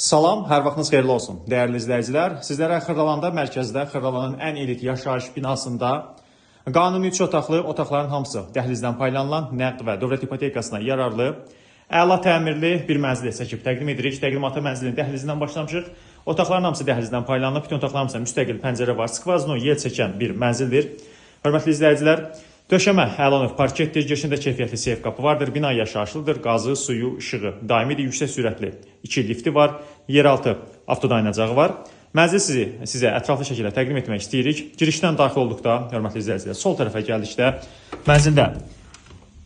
Salam, hər vaxtınız xeyirli olsun. Dəyərli izləyicilər, sizlərə Xırdalanda mərkəzdə Xırdalanın ən elit yaşayış binasında qanuni 3 otaqlı otaqların hamısı dəhlizdən paylanılan nəqd və dövlət ipotekasına yararlı əla təmirli bir mənzil çəkib təqdim edirik. Təqdimata mənzilin dəhlizindən başlamışıq. Otaqların hamısı dəhlizdən paylanıb, bütün otaqların hamısında müstəqil pəncərə var. Skvazno yel çəkən bir mənzildir. Hörmətli izləyicilər, Döşəmə əlanov parketdir, girişində keyfiyyətli seyf qapı vardır, bina yaşayışlıdır, qazı, suyu, işığı daimidir, yüksək sürətli 2 lifti var, yeraltı avtodayanacağı var. Mənzil sizi sizə ətraflı şəkildə təqdim etmək istəyirik. Girişdən daxil olduqda, hörmətli izləyicilər, sol tərəfə gəldikdə mənzildə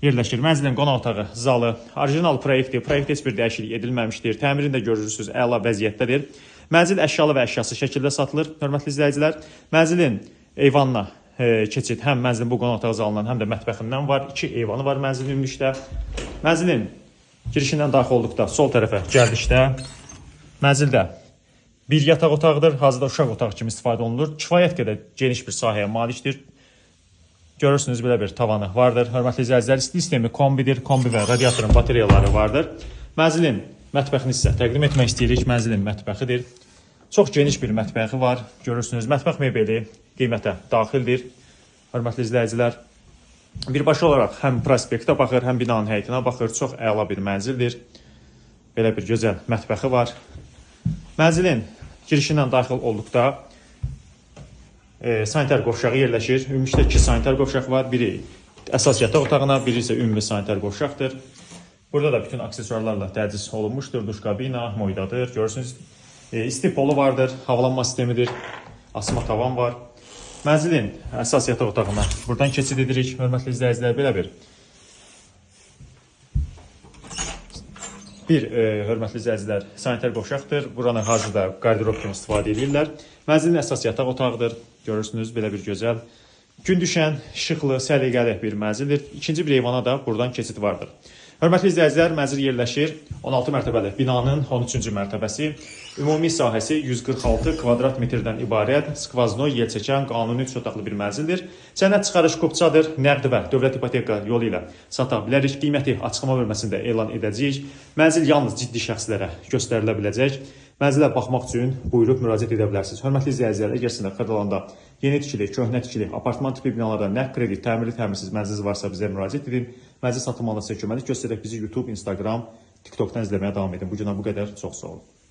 yerləşir. Mənzilin qonaq otağı, zalı, orijinal proyektdir. Proyektdə heç bir dəyişiklik edilməmişdir. Təmirini də görürsüz, əla vəziyyətdədir. Mənzil əşyalı və əşyasız şəkildə satılır, hörmətli izləyicilər. Mənzilin eyvanına keçid həm mənzilin bu qonaq otağı zalından, həm də mətbəxindən var. İki eyvanı var mənzilin ümumilikdə. Mənzilin girişindən daxil olduqda sol tərəfə gəldikdə mənzildə bir yataq otağıdır. Hazırda uşaq otağı kimi istifadə olunur. Kifayət qədər geniş bir sahəyə malikdir. Görürsünüz belə bir tavanı vardır. Hörmətli izləyicilər, isti sistemi kombidir. Kombi və radiatorun batareyaları vardır. Mənzilin mətbəxini sizə təqdim etmək istəyirik. Mənzilin mətbəxidir. Çox geniş bir mətbəxi var. Görürsünüz, mətbəx mebeli qiymətə daxildir. Hörmətli izləyicilər, birbaşa olaraq həm prospektə baxır, həm binanın həyətinə baxır. Çox əla bir mənzildir. Belə bir gözəl mətbəxi var. Mənzilin girişindən daxil olduqda e, sanitar qovşağı yerləşir. Ümumilikdə 2 sanitar qovşaq var. Biri əsas yataq otağına, biri isə ümumi sanitar qovşaqdır. Burada da bütün aksesuarlarla təchiz olunmuşdur. Duş kabina, moydadır. Görürsünüz, e, isti polu vardır, havalanma sistemidir. Asma tavan var. Mənzilin əsas yataq otağına buradan keçid edirik. Hörmətli izləyicilər, belə bir Bir e, hörmətli izləyicilər, sanitar qovşaqdır. Buranı hazırda qarderob kimi istifadə edirlər. Mənzilin əsas yataq otağıdır. Görürsünüz belə bir gözəl, gün düşən, işıqlı, səliqəli bir mənzildir. İkinci bir eyvana da buradan keçid vardır. Hörmətli izləyicilər, mənzil yerləşir 16 mərtəbəli binanın 13-cü mərtəbəsi. Ümumi sahəsi 146 kvadrat metrdən ibarət skvazno yel çəkən qanuni 3 otaqlı bir mənzildir. Sənəd çıxarış kupçadır, nəqd və dövlət ipoteka yolu ilə sata bilərik. Qiyməti açıqlama bölməsində elan edəcəyik. Mənzil yalnız ciddi şəxslərə göstərilə biləcək. Mənzilə baxmaq üçün buyurub müraciət edə bilərsiniz. Hörmətli izləyicilər, əgər sizin Xırdalanda yeni tikili, köhnə tikili, apartman tipi binalarda nəqd kredit, təmirli, təmirsiz mənziliniz varsa bizə müraciət edin. Mənzil satılmalı sizə köməklik göstərək. Bizi YouTube, Instagram, TikTokdan izləməyə davam edin. Bu günə bu qədər. Çox sağ olun.